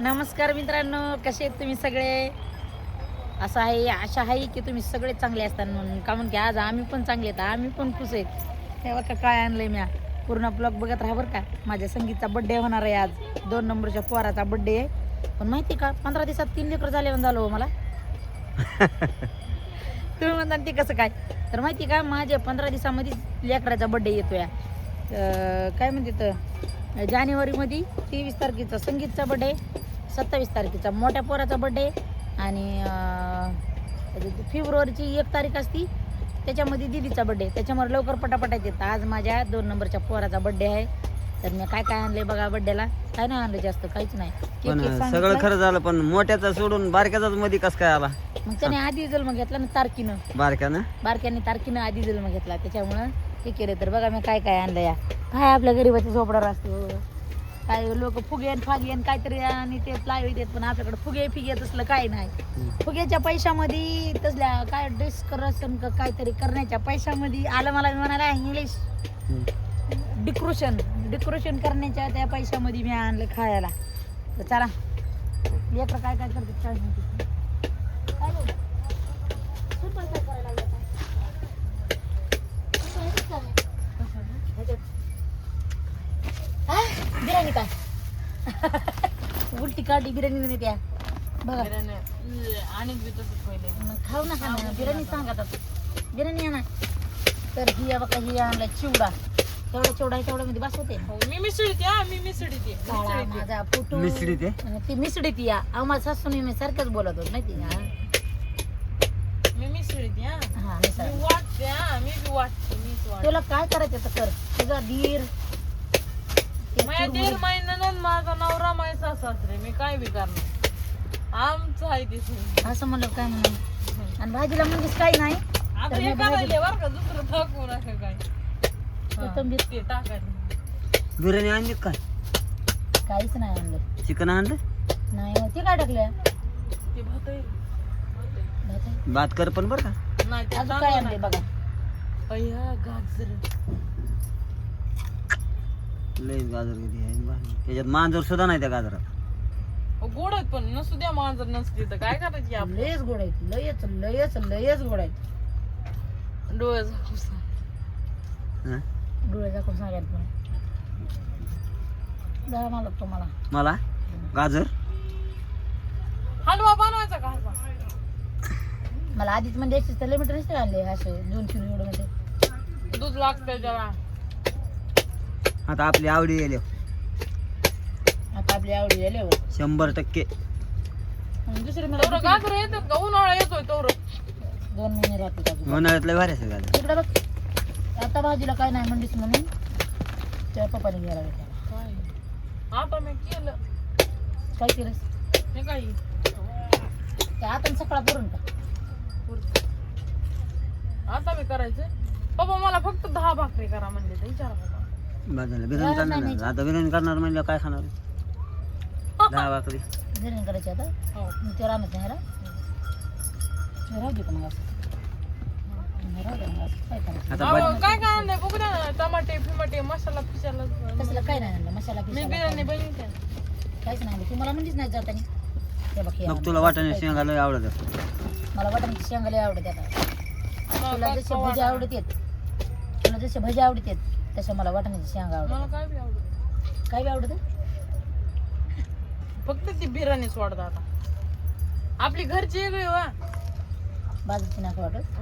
नमस्कार मित्रांनो कसे आहेत तुम्ही सगळे? असं आहे आशा आहे की तुम्ही सगळे चांगले असतात म्हणून. का म्हणून की आज आम्ही पण चांगले आहेत आम्ही पण खुश आहेत. तेव्हा का काय आणलंय म्या. पूर्ण ब्लॉग बघत राहा बरं का. माझ्या संगीतचा बड्डे होणार आहे आज. दोन नंबरच्या पोराचा बड्डे आहे. पण माहिती का पंधरा दिवसात तीन लेकर झाले झालं हो मला. तुम्ही म्हणता ते कसं काय? तर माहिती का माझ्या पंधरा दिवसामध्येच लेकराचा बड्डे येतो या काय म्हणते तर? जानेवारीमध्ये तेवीस तारखेचा संगीतचा बड्डे सत्तावीस तारखेचा मोठ्या पोराचा बड्डे आणि फेब्रुवारीची एक तारीख असती त्याच्यामध्ये दिदीचा बड्डे त्याच्यामुळे लवकर पटापटात येतं. आज माझ्या दोन नंबरच्या पोराचा बड्डे आहे. तर मी काय काय आणलंय बघा बड्डेला काय नाही आणलं जास्त काहीच नाही. केक पण सगळं सांगितलं. खरं झालं पण मोठ्याचा सोडून बारक्याचाच मध्ये कस काय आला? मग त्याने आधी जन्म घेतला ना तारखीनं. बारक्यानं? बारक्याने तारखीनं आधी जन्म घेतला त्याच्यामुळं हे केलं. तर बघा मी काय काय आणलं या काय आपल्या गरीबाच्या झोपडावर असतो काय लोक फुगे फागे काहीतरी आणि ते लाईव्ह देत पण आपल्याकडे फुगे फिगे तसलं काय नाही. फुग्याच्या पैशामध्ये तसल्या काय डिस्करेशन काहीतरी करण्याच्या पैशामध्ये आलं मला म्हणाला इंग्लिश डेकोरेशन डेकोरेशन करण्याच्या त्या पैशामध्ये मी आणलं खायला. तर चला. लेकरं काय काय करतात काय? बिर्याणी काय? उलटी काढली बिर्याणी नाही त्या. बघा. मग खाऊ नका ना. बिर्याणी सांगा बिर्याणी आणा. तर ही बघा ही आणला चिवडा. तेवढा चिवडा आहे तेवढ्या मध्ये बस होते. मी मिसळते हा मी मिसळते काळा माझा मिसळी ते? ती मिसडीत या माझ्या सासूने मी सारखंच बोलत होत माहिती का? मी मिसळते हा. हा मी वाटते हा मी बी वाटते मीच वाटते. तुला काय करायचं तर कर? तुझा धीर ते माझ्या चुरमुरे. दीड महिन्यानं माझा नवरा माझा सासरे मी काय बी करणार? आमचं आहे ते सगळं. असं म्हणलं काय म्हणून? आणि भाजीला म्हणजेच काही नाही? आता तर हे भाजी- करायले बरं का दुसरं टाकू नका काय कोथिंबीर ते टाकायचं. बिर्याणी आणली काय काहीच नाही आणलं. चिकन आणलं? नाही हो, ते काय टाकलं ते भात आहे. भात आहे. भात कर पण बरं का. नाही ते अजून काय तांदूळ आणले नाही. बघा. अय्या गाजर. लय गाजर किती आहे. त्याच्यात मांजर सुद्धा नाही त्या गाजरात. अहो, गोड आहेत पण नसू द्या मांजर नसते तर काय करायची आपण लयच गोड आहेत. लयच लयच लयच गोड आहेत. डोळे झाकून. हं? डोळे दाखवून सांगायला पण? जरा मला तुम्हाला मला. गाजर? हलवा बनवायचा का हलवा? मला आधीच म्हणजे एकशे किलोमीटर नसते आणले असे दोन तीन एवढं मध्ये दूध लागतंय त्याला आता आपली आवडी गेली आता आपली आवडी झाली हो. शंभर टक्के. दुसरे मला गाजर येतात का उन्हाळा येतोय तेवढं. दोन महिने राहते अजून. उन्हाळ्यात लय भारी इकडे बघ. आता भाजीला काय नाही म्हणलीस म्हणून? त्या पप्पाने घ्यायला काय? आता मी केलं. काय केलंस? हे काय? ते आता सकाळ पुरून का आता मी करायचंय. पप्पा मला फक्त दहा भाकरी करा म्हणले तर विचारा पप्पा. बिर्याणी करणार नाही. आता बिर्याणी करणार म्हणजे काय खाणार दहा भाकरी. बिर्याणी करायची आता? हो. मग ते राहणार नाही रा राहू दे का मग असं राहू दे मग असं काय करायचं आता अहो, बट काय काय आणलंय बघू द्या ना टमाटे फिमाटे मसाला फिशाला तसलं काय नाही आणलं मसाला मी बिर्याणी. बनवते काहीच नाही आणलं. तुम्हाला म्हणलीच नाही जातानी. ते बघ हे मग आणलं. तुला वाटाणे शेंगा लय आवडत. मला वाटाण्याची शेंगा लय आवडत आता. तुला मला जसे भजी आवडत आहेत तुला जसे भजी आवडत तसे मला वाटाण्याची शेंगा आवडत काय बी आवडत काय बी आवडत? फक्त ती बिर्याणीच वाटत आता. आपली घरची वेगळी वा. बाजूची नाक वाटत.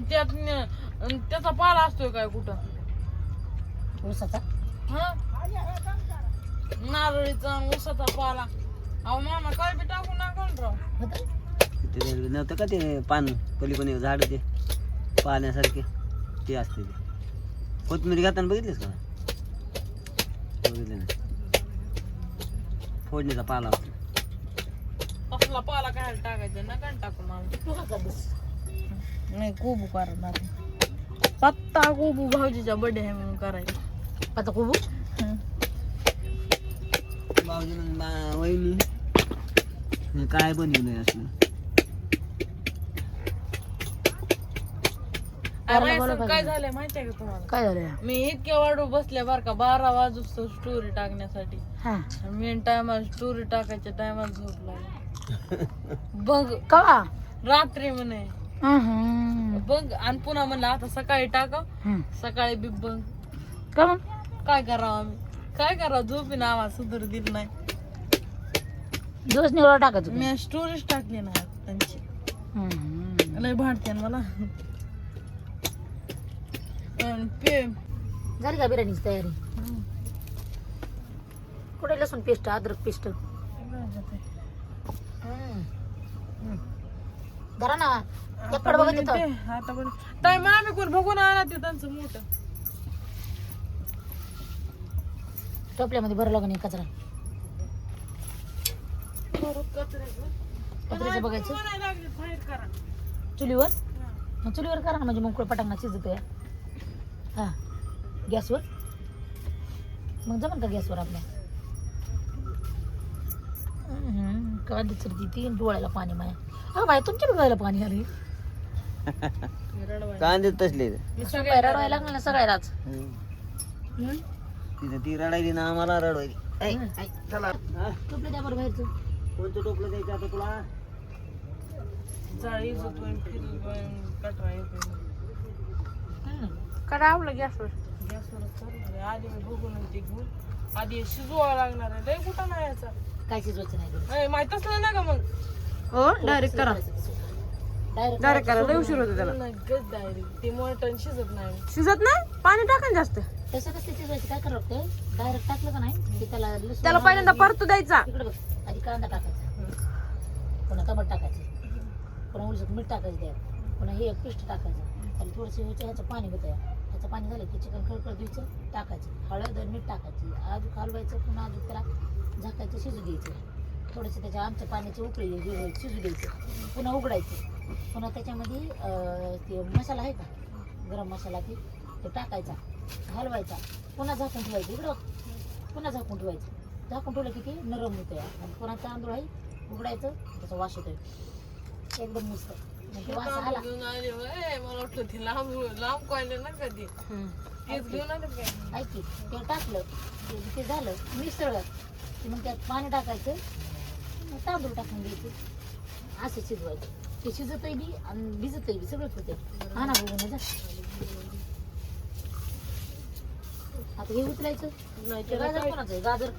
त्यात न- त्याचा पाला असतोय काय कुठं? ऊसाचा? हा? नारळीचा ऊसाचा पाला. अहो मामा काय बी टाकू नका ना राव. होतं? ते नव्हतं का ते पान पलीकडे झाड ते पाण्यासारखे ते असते ते. कोथमिरी घाताना बघितलीस का? बघितलं ना फोडणीचा पाला असतो. असला पाला काय टाकायचं नका ना टाकू मामा. नाही कोबू करणार पत्ता कोबू भाऊजीचा बर्थडे आहे म्हणून करायचं आता खूप भाऊजीनं वहिनी. काय बनवलंय असलं. बोलावं सर, काय. झालंय माहितीये का तुम्हाला? काय झालं मी इतक्या वाढू बसले बर का बारा वाजूस स्टोरी टाकण्यासाठी. हा. मी टायमाला स्टोरी टाकायच्या टायमाला झोप लागली. बघ कवा? रात्री म्हणे. बघ आणि पुन्हा म्हणलं आता सकाळी टाका. सकाळी बी बघ का मग? काय करावं आम्ही? काय करावं? झोपी ना आवाज सुधर दिल नाही. दिवस निवडा टाकायचं का? मी स्टोरीज टाकली ना त्यांची. लय भांडते मला. झाली का बिर्याणीची तयारी? कुठे लसूण पेस्ट अद्रक पेस्ट? धरा ना. चक्कर बघत येतं. आता पण ताई आम्ही कोण बघून आणा ते त्यांचं मोठं. टोपल्यामध्ये भरला का नाही कचरा. कचऱ्याचं. बघायचं? चुलीवर? मग चुलीवर करा ना म्हणजे मग पटांगणा शिजतोय हा. गॅसवर? मग जमन का गॅसवर आपल्या? कांदी चिरती तीन डोळ्याला पाणी माया. हा बाय तुमच्या डोळ्याला पाणी आले कांदे तसले रडवायला लागलं ना सगळ्यालाच. तिथे ती रडायली ना आम्हाला रडवायली. ऐ, ऐ, चला. हा? टोपलं द्या बरं बाहेरचं. कोणतं टोपलं द्यायचं आता तुला? हम्म. करा आपलं गॅसवर. आधी मी बघून ते घेऊन. आधी शिजवावं लागणार आहे. लय कुठं नाही याचा? काय शिजवायचं नाही माहीत असलं ना का मग. हो डायरेक्ट करा. डायरेक्ट करा लय उशीर होतो त्याला. डायरेक्ट ते मटण शिजत नाही. शिजत नाही? पाणी टाका ना जास्त. तसं कसं शिजवायचं काय करावं लागतं डायरेक्ट टाकलं का नाही? की त्याला लसूण त्याला पहिल्यांदा परतू द्यायचा. इकडे बघ आधी कांदा टाकायचा. पुन्हा टमाट टाकायचं. पुन्हा उलसत मीठ टाकायचं त्यात. पुन्हा हे पेस्ट टाकायचं. त्याला थोडंसं ह्याचं ह्याचं पाणी होतं ह्याचं पाणी झालं की चिकन खळखळ द्यायचं टाकायचं. हळद आणि मीठ टाकायची. अजून हलवायचं पुन्हा अजून त्याला झाकायचं शिजू द्यायचं. थोडंसं त्याच्या आमच्या पाण्याची उकळी हे शिजू द्यायचं. पुन्हा उघडायचं पुन्हा त्याच्यामध्ये ते मसाला आहे का? गरम मसाला ते तो टाकायचा हलवायचा. पुन्हा झाकून ठेवायचं इकडं. पुन्हा झाकून ठेवायचं. झाकून ठेवलं की ते नरम होतं आणि पुन्हा तांदूळ आहे उघडायचं त्याचा वास येतोय. एकदम मस्त. मग ते वास आला. घेऊन आले. ए, मला वाटलं ते लांब लांब कॉयले ना कधी तेच घेऊन आले काय ऐक ते टाकलं. ते झालं मिसळलं. की मग त्यात पाणी टाकायचं. तांदूळ टाकून द्यायचं असं शिजवायचं. ते शिजतही बी आणि भिजतही बी. सगळंच होते ना बघून जा आता हे उचलायचं गाजर कोणाचं आहे? गाजर.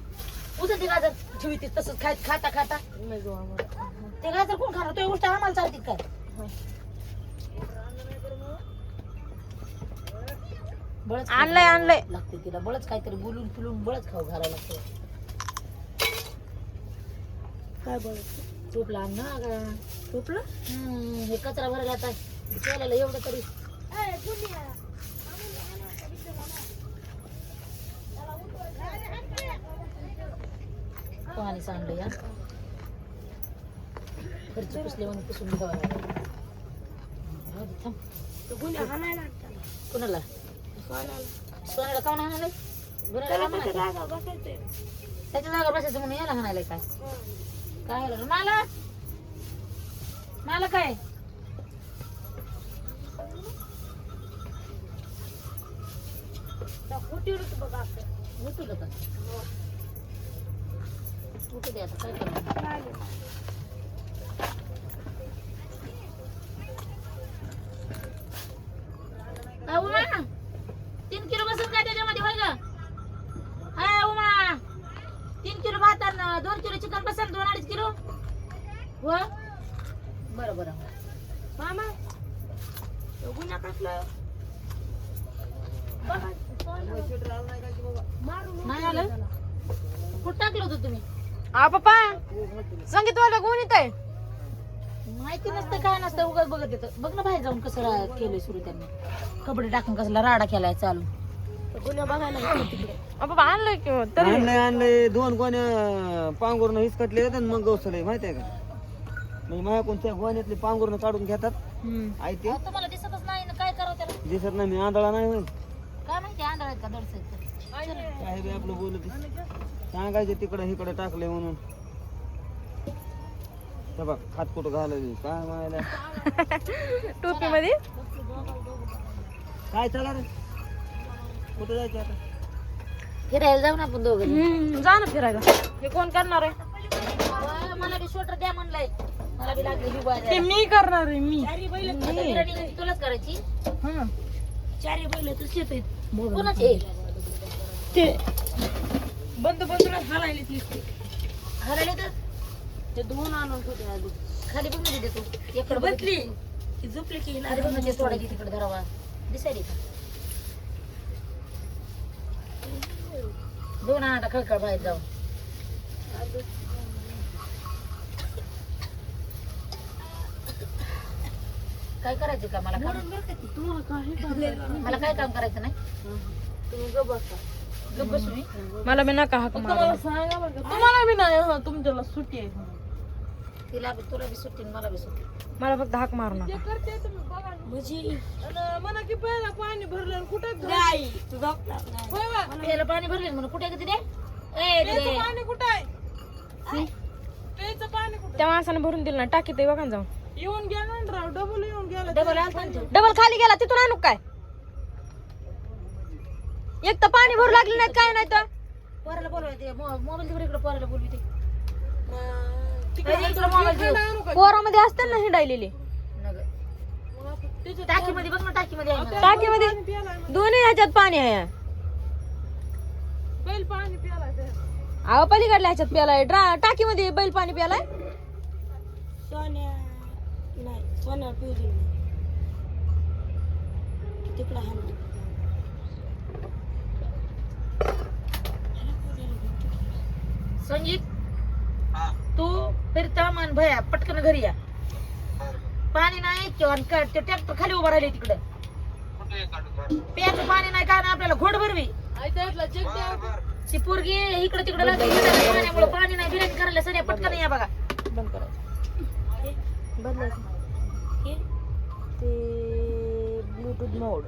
उचल ते गाजर. ठेवी ते तसंच खाय खाता खाता. नाही गं आम्हाला. ते गाजर कोण खाणार? तो गोष्ट आम्हाला चालतील काय बळच आणलंय, आणलंय. लागते तिला. बळच काहीतरी बोलून फिरून बळच खाऊ घालावं लागतं. काय बरं? टोपला आण ना अगं. हम्म, हे कचरा भरायला आता केलेलं एवढं तरी. पाणी सांडलं या. घरची पुसले म्हणून पुसून घ्यावं लागेल. राहू दे, थांब. कोणाला? सोन्याला काऊन हाणायला. गुन्ह्याला म्हणायचं? त्याच्या जागा बसायचं म्हणून याला हाणायला काय? काय झालं? मला? मला काय? उठू का उठू दे आता काय करणार काय उमा तीन किलो बसून काय त्याच्यामध्ये होय ग हाय उमा तीन किलो भात आणि दोन किलो चिकन बसेल दोन अडीच किलो हो बरं बरं मामा गुन्हा कसला नाही आलं कुठं टाकलं होतं तुम्ही. आ पप्पा संगीतवाला गुण येत आहे? माहिती नसतं काय नसतं उगाच बघत येतं. बघ ना बाहेर जाऊन कसं रा- केलंय सुरू त्यांनी. कपडे टाकून कसला राडा केलाय चालू. पप्पा आणलंय की मग? तरी. आणलंय आणलंय. दोन गोण्या पांघरून हिसकटले आणि मग गवसलंय माहिती आहे का? म्हणजे माझ्याकडून त्या गोण्यातले पांघरून काढून घेतात. आहे ते. अहो, तुम्हाला दिसतच नाही ना काय करावं त्याला? दिसत नाही मी आंधळा नाही होय. काय माहिती आंधळ आहेत का दडस आहेत का? काय बी आपलं बोलत सांगायचे तिकडे इकडे टाकले म्हणून. हे बघ हात कुठं घालवली? काय मायला टोपी मध्ये काय चला रे? कुठं जायचं आता? फिरायला जाऊ ना आपण दोघं हम्म, जा ना फिरायला. हे कोण करणार आहे? मला बी स्वेटर द्या म्हणलंय. मला बी लागली ही बाय ते मी करणार आहे मी. चारी बैल तुलाच करायची. हं. चारी बैल तुझ येत कोणाचे? ते बंद बंदूनच हालायली दिसते हरायला तर ते दोन आणून होते आधी. खाली बघ ना तू. इकडे बसली. ती झोपली की खाली बघ ना सोडायची तिकडे धरावा. दिसायली का? दोन आणा खळखळ बाहेर जाऊन. काय करायचं का मला? मला काय काम करायचं नाही? गप्प बसू मी मला बी नका हाक सांगा बरं का. तुम्हाला बी नाही हं, तुमच्याला सुट्टी आहे. तिला बी तुला बी सुट्टी आणि मला बी सुट्टी. मला फक्त हाक मारू नका. म्हणा की पहिला पाणी भरलं कुठे प्यायला पाणी भरले म्हणून कुठे किती पाणी कुठे आहे? प्यायचं पाणी कुठे? त्या माणसाने भरून दिलं ना टाकी ते बघा ना जाऊन. येऊन गेला ना राव डबल येऊन गेला. ना. डबल खाली गेला तिथून आणू काय? एक तर पाणी भरू लागले नाहीत काय नाही तर. पोराला बोलवायचे मोबाईल तिकडे इकडे पोराला बोलवी ते. इकडे मोबाईल देऊ. पोरामध्ये असतात ना हिंडायलेले. टाकी मध्ये बघ ना टाकी मध्ये आहे ना. टाकीमध्ये दोन्ही ह्याच्यात पाणी आहे. अहो पलीकडल्या ह्याच्यात प्यालाय ड्रा टाकीमध्ये बैल पाणी प्यालाय संगीत? तू फिरता मान भया पटकन घरी या. पाणी नाही का- ते ट्रॅक्टर खाली उभा राहिले तिकडं. प्यायचं पाणी नाही काय नाही आपल्याला घोड भरवी. ती पोरगी इकडे तिकडे पाण्यामुळे पाणी नाही बिर्याणी करायला सगळ्या पटकन या बघा. बंद करायचं बदलायचं. ते ब्लूटूथ मोड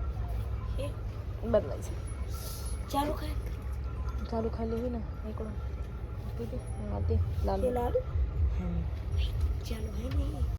बदलायचं. चालू काय चालू खाली होई ना इकडून. ठीक आहे हा, ते लाल लाल हम्म. चालू आहे नाही